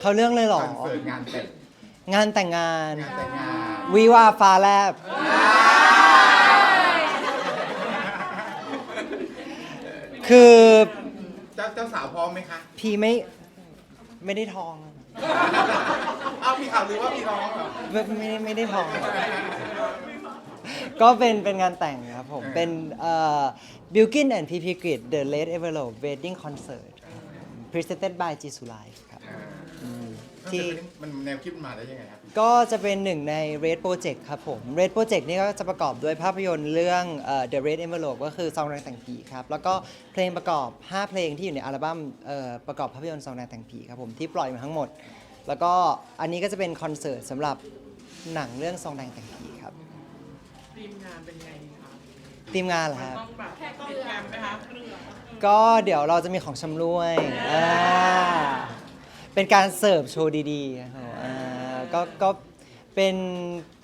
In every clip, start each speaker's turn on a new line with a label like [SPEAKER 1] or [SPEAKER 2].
[SPEAKER 1] เขาเรื่องเลยเหร
[SPEAKER 2] ค
[SPEAKER 1] อ
[SPEAKER 2] อนเสิร์ตงานแต่ง
[SPEAKER 1] งานแต่งงาน
[SPEAKER 2] งานแต่งงาน
[SPEAKER 1] วิวาฟ้าแลบ คือ
[SPEAKER 2] เจ้าเจ้าสาวพร้อมไหมคะ
[SPEAKER 1] พี่ไม่ไม่ได้ทอง
[SPEAKER 2] เอ้าพี่ข่าวลือว่าพี่ท้องเหรอ
[SPEAKER 1] ไม่ไม่ได้ไม่ได้ทอง ก็เป็นเป็นงานแต่งครับผม เป็นเอ่อ Bilkin and PP Grid The Late Envelope Wedding Concert Presented by g s u Life ครับอืม
[SPEAKER 2] ที่
[SPEAKER 1] ที่
[SPEAKER 2] มันแนวคิดมันมาได้ยังไงครับ
[SPEAKER 1] ก็จะเป็นหนึ่งใน Red Project ครับผม Red Project นี่ก็จะประกอบด้วยภาพยนตร์เรื่องเอ่อ The Red Envelope ก็คือซองแรงแต่งผีครับ แล้วก็เพลงประกอบ 5 เพลงที่อยู่ในอัลบั้มเอ่อประกอบภาพยนตร์ซองแรงแต่งผีครับผมที่ปล่อยมาทั้งหมด แล้วก็อันนี้ก็จะเป็นคอนเสิร์ตสำหรับหนังเรื่องซองแดงแต่งผีครับ
[SPEAKER 3] ทีมงานเป็นไงดีคะ
[SPEAKER 1] ทีมงานเหรอครับ
[SPEAKER 3] ต้องแบบเตรียมงานไหมคะเครื่อง
[SPEAKER 1] ก็เดี๋ยวเราจะมีของชำร่วยอ่า เป็นการเสิร์ฟโชว์ดีๆครับผมอ่าก็ก็เป็น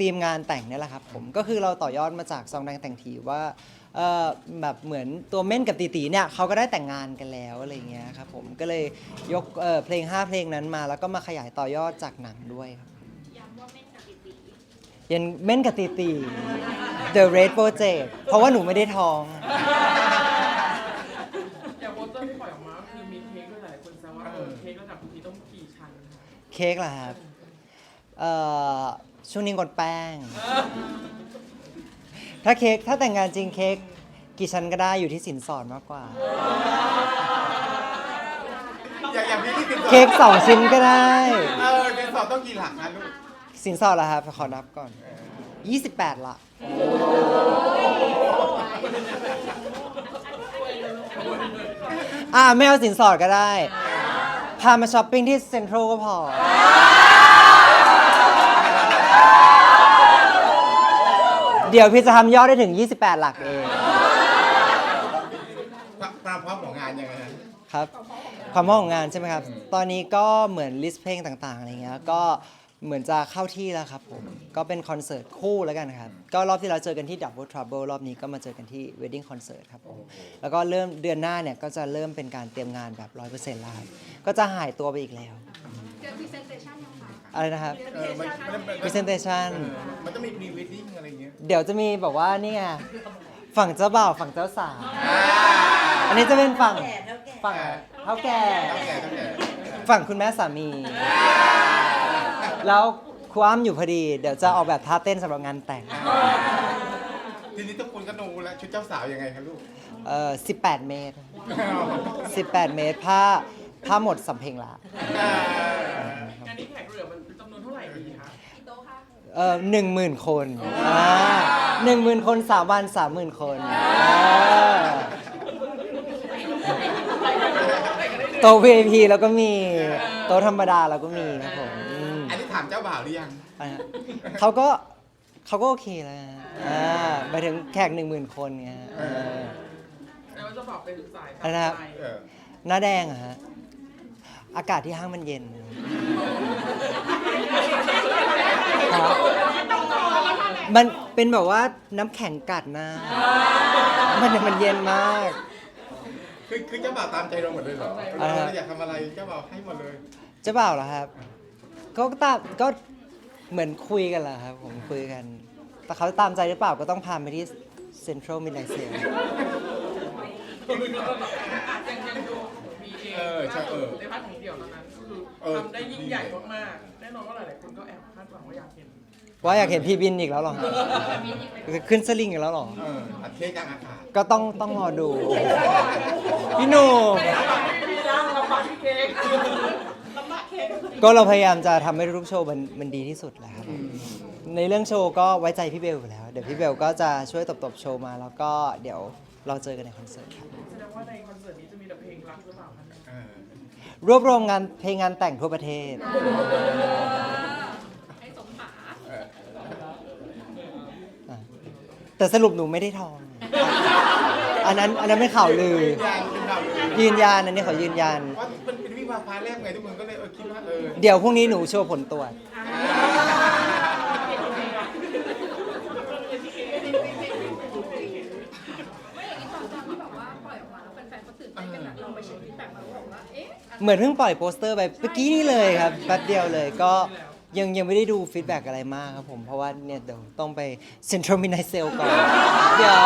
[SPEAKER 1] ทีมงานแต่งเนี่ยแหละครับผมก็คือเราต่อยอดมาจากซองแดงแต่งผีว่าเอ่อแบบเหมือนตัวเม่นกับตีตีเนี่ยเขาก็ได้แต่งงานกันแล้วอะไรเงี้ยครับผมก็เลยยกเอ่อเพลง 5 เพลงนั้นมา แล้วก็มาขยายต่อยอดจากหนังด้วยครับยันเม่นกับตีตี The Red Project เพราะว่าหนูไม่ได้ท้อง
[SPEAKER 3] อย่ เค้กเห
[SPEAKER 1] รอครับเอ่อช่วงนี้งดแป้ง ถ้าเค้กถ้าแต่งงานจริงเค้กกี่ชั้นก็ได้อยู่ที่สินสอดมากกว่า
[SPEAKER 2] อย่างอย่างพี่ที่ติดต่อ
[SPEAKER 1] เค้กสองชิ้นก็ได้
[SPEAKER 2] เออติดต่อต้องกี่หลักนะลูก
[SPEAKER 1] สินสอดเหรอครับขอนับก่อน 28ละอ่าไม่เอาสินสอดก็ได้ พามาช้อปปิ้งที่เซ็นทรัลก็พอ เดี๋ยวพี่จะทำยอดได้ถึง 28 หลักเอง
[SPEAKER 2] ความพร้อมของงานยังไงฮะ
[SPEAKER 1] ครับ ความพร้อมของงานใช่ไหมครับ ตอนนี้ก็เหมือนลิสต์เพลงต่างๆอะไรเงี้ย ก็เหมือนจะเข้าที่แล้วครับผม ก็เป็นคอนเสิร์ตคู่แล้วกันครับ ก็รอบที่เราเจอกันที่ Double Trouble รอบนี้ก็มาเจอกันที่ Wedding Concert ครับผม แล้วก็เริ่มเดือนหน้าเนี่ยก็จะเริ่มเป็นการเตรียมงานแบบ 100%แล้วครับ ก็จะหายตัวไปอีกแล้ว
[SPEAKER 4] เจอพรีเซนเตชันยังคะ
[SPEAKER 1] อะไรนะครับ
[SPEAKER 2] เออมันมันมัน
[SPEAKER 1] Presentation
[SPEAKER 2] เออมันต้องมีพรีเวดดิ้งอะไรอย่างเงี้ย
[SPEAKER 1] เดี๋ยวจะมีแบบว่านี่ไงฝั่งเจ้าบ่าวฝั่งเจ้าสาวอันนี้จะเป็นฝั่งฝั่งเท่าแก่
[SPEAKER 2] ต้องแก่ต้องแก่
[SPEAKER 1] ฝั่งคุณแม่สามี แล้วครูอ้ำอยู่พอดี เดี๋ยวจะออกแบบท่าเต้นสำหรับงานแต่ง
[SPEAKER 2] ทีนี้ทุกคนก็ดูแล้วชุดเจ้าสาวยังไงคะลูก
[SPEAKER 1] เอ่อ18 เมตร 18 เมตรผ้า ผ้าหมดสำเพ็งละ
[SPEAKER 3] งานนี้แขกเหลือมันจำนวนเท่าไหร่ดีคะ
[SPEAKER 4] กี่โต๊ะคะ
[SPEAKER 1] เอ่อหนึ่งหมื่นคนอ่าหนึ่งหมื่นคนสามวันสามหมื่นคนอ่าโต๊ะ VIP แล้วก็มีโต๊ะธรรมดาแล้วก็มีครับผมอืม
[SPEAKER 2] อันนี้ถามเจ้าบ่าวหรือยัง
[SPEAKER 1] อะเขาก็เขาก็โอเคแล้วนะอ่าหมายถึงแขกหนึ่งหมื่นคนไงฮะเออ
[SPEAKER 3] แล้วจะบอกเป็นสาย
[SPEAKER 1] อะไรนะครับ
[SPEAKER 3] ใจ
[SPEAKER 2] เออ
[SPEAKER 1] หน้าแดงอะฮะ อากาศที่ห้างมันเย็นครับมันเป็นแบบว่าน้ำแข็งกัดหนะมันมันเย็นมาก
[SPEAKER 2] คือคือเจ้าบ่าวตามใจเราหมดเลยเหรอ
[SPEAKER 1] อ่า
[SPEAKER 2] เราอยากทำอะไรเจ้าบ่าวให้หมดเลย
[SPEAKER 1] เจะเปล่าเหรอครับก็ตามก็เหมือนคุยกันแหละครับ ผมคุยกัน แต่เขาตามใจหรือเปล่าก็ต้องพาไปที่เซ็นทรัลมิลเลเซีย
[SPEAKER 3] ยังยังดูมีเอง
[SPEAKER 2] เออใช่เออ
[SPEAKER 3] ในพาร์ทของเดี่ยวตอนนั้นก็คือ
[SPEAKER 2] เออ
[SPEAKER 3] ทำได้ยิ่งใหญ่มากๆแน่นอนว่าหลายๆคนก็แอบคาดหวังว่าอยากเห็น
[SPEAKER 1] ว่าอยากเห็นพี่บินอีกแล้วเหรอฮะขึ้นสลิงอีกแล้วเหรอ
[SPEAKER 2] เอออัดเค้กกลางอากาศ
[SPEAKER 1] ก็ต้องต้องรอดู พี่หนุ่ม
[SPEAKER 3] มีร่างลำบากพี่เค้กลำบากเค้ก
[SPEAKER 1] ก็เราพยายามจะทำให้ทุกโชว์มันมันดีที่สุดแหละครับในเรื่องโชว์ก็ไว้ใจพี่เบลอยู่แล้ว เดี๋ยวพี่เบลก็จะช่วยตบๆโชว์มา แล้วก็เดี๋ยวเราเจอกันในคอนเสิร์ตครับ
[SPEAKER 3] แสดงว่าในคอนเสิร์ตนี้
[SPEAKER 1] รวบรวมงานเพลงงานแต่งทั่วประเทศ
[SPEAKER 4] ให้สมหา
[SPEAKER 2] เออ
[SPEAKER 1] อะแต่สรุปหนูไม่ได้ทอง อันนั้นอันนั้นเป็นข่าวลือ
[SPEAKER 2] ยานเป็นข่าวลือ
[SPEAKER 1] ยืนยันอันนี้ขอยืนยัน
[SPEAKER 2] ว่ามันเป็นวิวาพาแรกไงทุกคนก็เลยเออคิดว่าเออ
[SPEAKER 1] เดี๋ยวพรุ่งนี้หนูโชว์ผลตรวจ
[SPEAKER 4] ไม่อย่างนี้ตอนตอนที่แบบว่าปล่อยออกมาแล้วแฟนๆก็ตื่นเต้นกันอะเราไปเช็คฟีดแบ็กมาแล้วบอกว่า เอ๊ะ อะไร
[SPEAKER 1] เหมือนเพิ่งปล่อยโปสเตอร์ไปเมื่อกี้นี่เลยครับแป๊บเดียวเลยก็ยังยังไม่ได้ดูฟีดแบ็กอะไรมากครับผมเพราะว่าเนี่ยเดี๋ยวต้องไปเซ็นทรัลมิน i เซลก่อน เดี๋ยว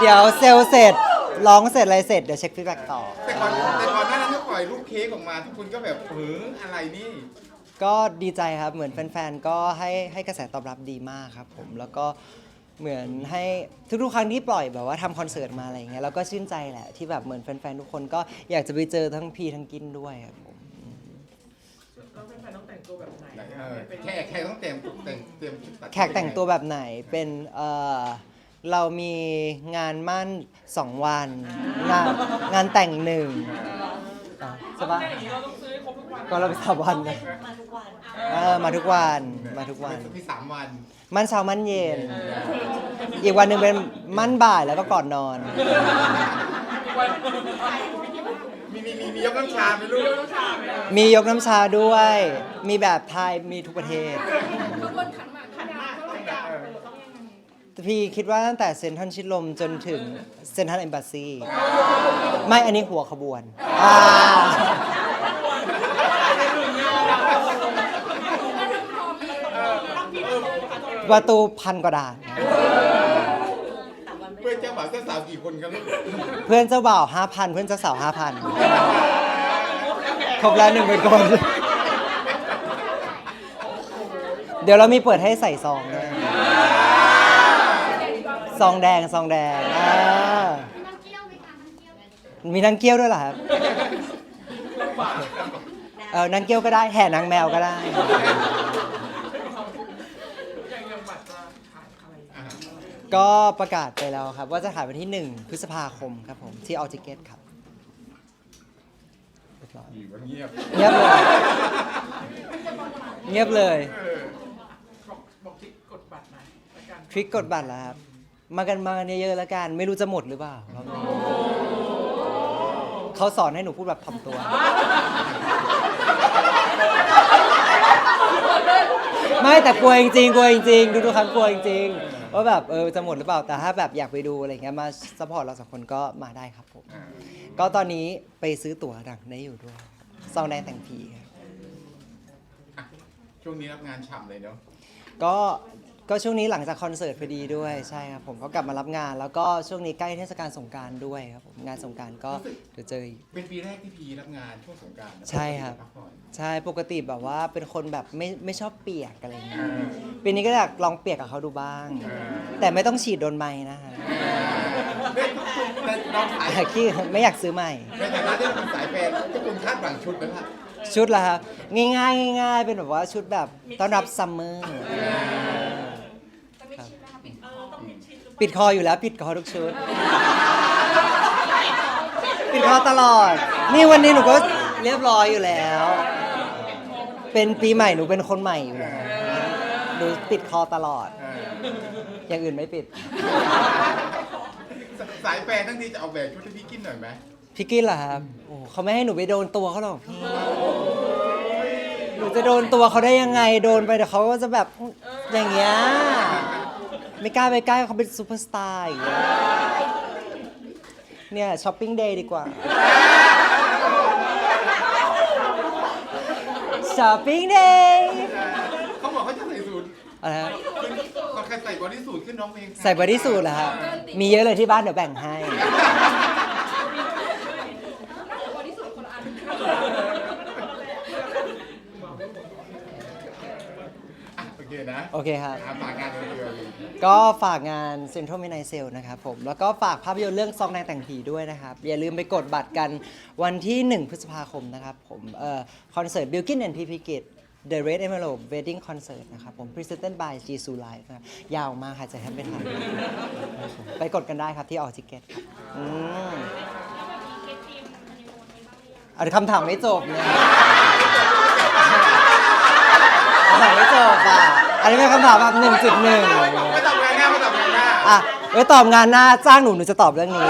[SPEAKER 1] เดี๋ยวเซลเสร็จร้องเสร็จอะไรเสร็จเดี๋ยวเช็คฟีดแบ็กต่อ
[SPEAKER 2] แต่ก่อนแต่ก่อนหน้านั้นก็ปล่อยรูปเค้กออกมาทุกคนก็แบบเอออะไรนี่
[SPEAKER 1] ก็ดีใจครับเหมือนแฟนๆ ก็ให้ให้กระแสตอบรับดีมากครับผมแล้วก็ เหมือนให้ทุกๆครั้งที่ปล่อยแบบว่าทำคอนเสิร์ตมาอะไรอย่างเงี้ยแล้วก็ชื่นใจแหละที่แบบเหมือนแฟนๆทุกคนก็อยากจะไปเจอทั้งพีทั้งกินด้วยครับผม
[SPEAKER 3] แล้วแฟนๆต้องแต่งตัวแบบไหน
[SPEAKER 2] เออแขกแขกต้องเตรียมแต่งเตรียมชุดด
[SPEAKER 1] แขกแต่งตัวแบบไหนเป็นเออเรามีงานมั่นสองวัน งานงานแต่งหนึ่งอะใช่ปะ
[SPEAKER 3] แต่อย่างนี้เราต้องซื้อให้ครบทุ กวัน
[SPEAKER 1] ก็เราไปสามวันนะเออมาทุกวันมาทุกวัน
[SPEAKER 2] มีสามวัน
[SPEAKER 1] มั่นเช้ามั่นเย็น อีกวันหนึ่งเป็นมั่นบ่ายแล้วก็ก่อนนอน
[SPEAKER 2] มีมีมีมียกน้ำชาไหมลูก
[SPEAKER 1] มียกน้ำชาด้วย มีแบบไทยมีทุกประเทศ
[SPEAKER 4] ขบวนขันหมากขันหมากเท่าไหร่ยาวเออต้องยังไง
[SPEAKER 1] พี่คิดว่าตั้งแต่เซนทรัลชิดลมจนถึงเซนทรัลเอมบ s ซี ไม่อันนี้หัวขบวนอ่า ประตูพันกว่าด่าน
[SPEAKER 2] เพื่อนเจ้าบ่าวเจ้าสาวกี่คนครับลูก
[SPEAKER 1] เพื่อนเจ้าบ่าว5,000เพื่อนเจ้าสาว5,000ครบแล้วหนึ่งเป็นคน เดี๋ยวเรามีเปิดให้ใส่ซองด้วยซองแดงซองแดงอ่า
[SPEAKER 4] นั่งเกี้ยวไหมคะนั่งเกี้ยว
[SPEAKER 1] มีนางเกี้ยวด้วยเหรอครับเออนางเกี้ยวก็ได้แห่นางแมวก็ได้
[SPEAKER 3] อย่างอย่างบัตรจะขายอะไร
[SPEAKER 2] อ่า
[SPEAKER 1] ก็ประกาศไปแล้วครับ ว่าจะขายวันที่ 1 พฤษภาคมครับผมที่ออจิเกตครับเรียบร้อย
[SPEAKER 2] อยู่ก็เงียบ
[SPEAKER 1] เงียบเลยเงียบเลย
[SPEAKER 2] เออ
[SPEAKER 3] บอกบอกที่กดบัตรหน่อยละกัน
[SPEAKER 1] ทริกกดบัตรแล้วครับ มากันมากันเยอะๆแล้วกัน ไม่รู้จะหมดหรือเปล่ารอบนี้เขาสอนให้หนูพูดแบบถ่อมตัว ไม่แต่กลัวจริงๆกลัวจริงๆทุกๆครั้งกลัวจริงๆ ว่าแบบเออจะหมดหรือเปล่าแต่ถ้าแบบอยากไปดูอะไรเงี้ยมาสปอร์ตเราสองคนก็มาได้ครับผม
[SPEAKER 2] อ่า
[SPEAKER 1] ก็ตอนนี้ไปซื้อตั๋วดังได้อยู่ด้วยซองแดงแต่งผีครับ
[SPEAKER 2] อะช่วงนี้รับงานฉ่ำเลยเนาะ
[SPEAKER 1] ก็ ก็ช่วงนี้หลังจากคอนเสิร์ตพอดีด้วยใช่ครับผมก็กลับมารับงาน แล้วก็ช่วงนี้ใกล้เทศกาลสงกรารด้วยครับผมงานสงกรารก็เดี๋ยวเจออีก
[SPEAKER 2] เป็นปีแรกที่พีรับงานช่วงสงกรารนะ
[SPEAKER 1] ใช่ครับ
[SPEAKER 2] พักผ่อน
[SPEAKER 1] ใช่ปกติแบบว่าเป็นคนแบบไม่ไม่ชอบเปียกอะไรเงี้ย
[SPEAKER 2] อ่า
[SPEAKER 1] ปีนี้ก็อยากลองเปียกกับเขาดูบ้าง
[SPEAKER 2] อ่า
[SPEAKER 1] แต่ไม่ต้องฉีดโดนไม้นะฮะ
[SPEAKER 2] เฮ้ยแต่น้องขาย
[SPEAKER 1] แต่ขี้ไม่อยากซื้อใหม่
[SPEAKER 2] ในฐานะที่เป็นสายแฟนทุกคนคาดหวังชุดไหมล่ะ
[SPEAKER 1] ชุดละครับง่ายๆง่ายๆเป็นแบบว่าชุดแบบต้อนรับซัมเมอร์
[SPEAKER 4] ปิดชิด
[SPEAKER 1] ปิดคออยู่แล้ว ปิดคอทุกชุด ปิดคอตลอด นี่วันนี้หนูก็เรียบร้อยอยู่แล้ว เป็นปีใหม่หนูเป็นคนใหม่อยู่แล้วหนูปิดคอตลอด
[SPEAKER 2] เออ
[SPEAKER 1] อย่างอื่นไม่ปิด
[SPEAKER 2] สายแฟนทั้งทีจะเอาแบบชุดให้พี่กินหน่อยไหม
[SPEAKER 1] พี่กินเหรอครับโอ้เขาไม่ให้หนูไปโดนตัวเขาหรอกพี่ หนูจะโดนตัวเขาได้ยังไง โดนไปเดี๋ยวเขาก็จะแบบอย่างเงี้ย ไม่กล้าไปใกล้เขาเป็นซูเปอร์สตาร์อย่างเงี้ยเนี่ยช้อปปิ้งเดย์ดีกว่าช้อปปิ้งเดย์
[SPEAKER 2] เขาบอกเขาจะใส่สูท
[SPEAKER 1] อะไรฮะ
[SPEAKER 2] เขาใครใส่บอดี้สูทขึ้นน้องเพลง
[SPEAKER 1] ใส่บอดี้สูทเหรอครับมีเยอะเลยที่บ้านเดี๋ยวแบ่งให้
[SPEAKER 4] บอดี้สูทคนละอัน
[SPEAKER 2] อะโอเคนะ
[SPEAKER 1] โอเคครับ
[SPEAKER 2] อะฝากงานเร็วๆเลย
[SPEAKER 1] ก็ฝากงาน Central Midnight Sale นะครับผม แล้วก็ฝากภาพยนตร์เรื่องซองแดงแต่งผีด้วยนะครับ อย่าลืมไปกดบัตรกันวันที่ 1 พฤษภาคมนะครับผมเอ่อคอนเสิร์ต Bilkin and PP Kid The Red Envelope Wedding Concert นะครับผม Presented by Jisoo Live นะครับยาวมากค่ะจะแทบไม่ทันนะครับผมไปกดกันได้ครับที่ออจิเกตครับอืมเอาคำถามไม่จบเนี่ยคำถามไม่จบอะ อันนี้เป็นคำถามแบบ1.1
[SPEAKER 2] ไม่ตอบงานหน้าไม่ตอบงานหน้า
[SPEAKER 1] อะไว้ตอบงานหน้าจ้างหนูหนูจะตอบเรื่องนี้